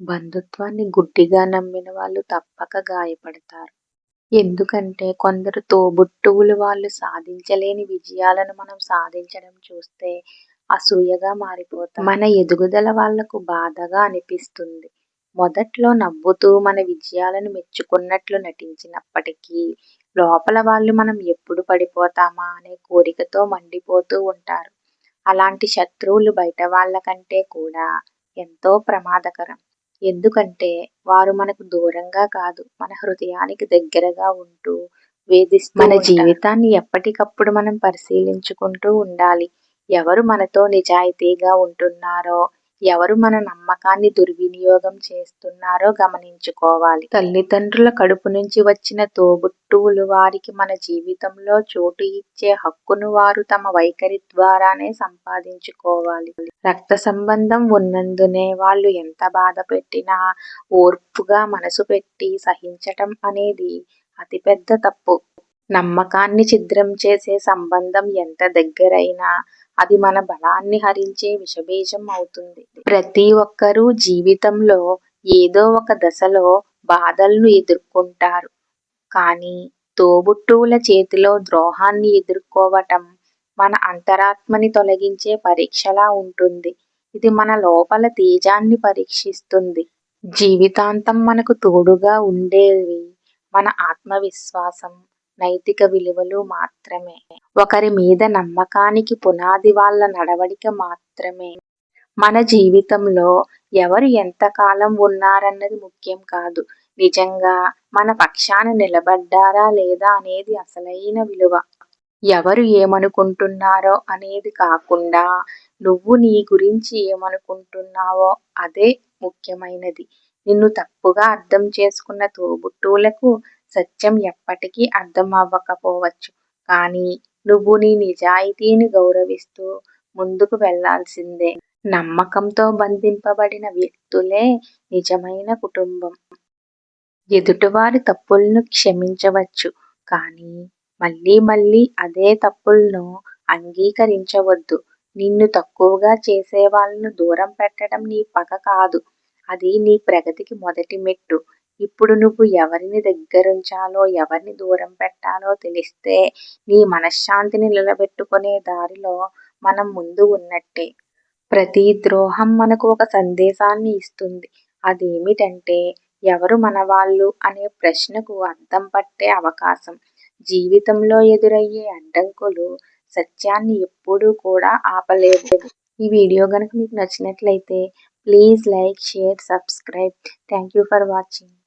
బంధుత్వాన్ని గుడ్డిగా నమ్మిన వాళ్ళు తప్పక గాయపడతారు. ఎందుకంటే కొందరు తోబుట్టువులు వాళ్ళు సాధించలేని విజయాలను మనం సాధించడం చూస్తే అసూయగా మారిపోతారు. మన ఎదుగుదల వాళ్ళకు బాధగా అనిపిస్తుంది. మొదట్లో నవ్వుతూ మన విజయాలను మెచ్చుకున్నట్లు నటించినప్పటికీ లోపల వాళ్ళు మనం ఎప్పుడు పడిపోతామా అనే కోరికతో మండిపోతూ ఉంటారు. అలాంటి శత్రువులు బయటవాళ్ళ కంటే కూడా ఎంతో ప్రమాదకరం. ఎందుకంటే వారు మనకు దూరంగా కాదు మన హృదయానికి దగ్గరగా ఉంటూ వేధిస్తూ మన జీవితాన్ని ఎప్పటికప్పుడు మనం పరిశీలించుకుంటూ ఉండాలి. ఎవరు మనతో నిజాయితీగా ఉంటున్నారో, ఎవరు మన నమ్మకాన్ని దుర్వినియోగం చేస్తున్నారో గమనించుకోవాలి. తల్లిదండ్రుల కడుపు నుంచి వచ్చిన తోబుట్టువులు వారికి మన జీవితంలో చోటు ఇచ్చే హక్కును వారు తమ వైఖరి ద్వారానే సంపాదించుకోవాలి. రక్త సంబంధం ఉన్నందునే వాళ్ళు ఎంత బాధపెట్టినా ఓర్పుగా మనసు పెట్టి సహించటం అనేది అతిపెద్ద తప్పు. నమ్మకాన్ని ఛిద్రం చేసే సంబంధం ఎంత దగ్గరైనా అది మన బలాన్ని హరించే విషబీజం అవుతుంది. ప్రతి ఒక్కరూ జీవితంలో ఏదో ఒక దశలో బాధలను ఎదుర్కొంటారు. కానీ తోబుట్టువుల చేతిలో ద్రోహాన్ని ఎదుర్కోవటం మన అంతరాత్మని తొలగించే పరీక్షలా ఉంటుంది. ఇది మన లోపల తేజాన్ని పరీక్షిస్తుంది. జీవితాంతం మనకు తోడుగా ఉండేవి మన ఆత్మవిశ్వాసం, నైతిక విలువలు మాత్రమే. ఒకరి మీద నమ్మకానికి పునాది వాళ్ళ నడవడిక మాత్రమే. మన జీవితంలో ఎవరు ఎంతకాలం ఉన్నారన్నది ముఖ్యం కాదు. నిజంగా మన పక్షాన నిలబడ్డారా లేదా అనేది అసలైన విలువ. ఎవరు ఏమనుకుంటున్నారో అనేది కాకుండా నువ్వు నీ గురించి ఏమనుకుంటున్నావో అదే ముఖ్యమైనది. నిన్ను తప్పుగా అర్థం చేసుకున్న తోబుట్టువులకు సత్యం ఎప్పటికీ అర్థం అవ్వకపోవచ్చు. కానీ నువ్వు నీ నిజాయితీని గౌరవిస్తూ ముందుకు వెళ్ళాల్సిందే. నమ్మకంతో బంధింపబడిన వ్యక్తులే నిజమైన కుటుంబం. ఎదుటివారి తప్పులను క్షమించవచ్చు కానీ మళ్ళీ మళ్ళీ అదే తప్పులను అంగీకరించవద్దు. నిన్ను తక్కువగా చేసేవాళ్ళను దూరం పెట్టడం నీ పగ కాదు. అది నీ ప్రగతికి మొదటి మెట్టు. ఇప్పుడు నువ్వు ఎవరిని దగ్గరుంచాలో, ఎవరిని దూరం పెట్టాలో తెలిస్తే నీ మనశ్శాంతిని నిలబెట్టుకునే దారిలో మనం ముందు ఉన్నట్టే. ప్రతి ద్రోహం మనకు ఒక సందేశాన్ని ఇస్తుంది. అదేమిటంటే ఎవరు మనవాళ్ళు అనే ప్రశ్నకు అద్దం పట్టే అవకాశం. జీవితంలో ఎదురయ్యే అడ్డంకులు సత్యాన్ని ఎప్పుడూ కూడా ఆపలేవు. ఈ వీడియో గనుక మీకు నచ్చినట్లయితే please like, share, subscribe. Thank you for watching.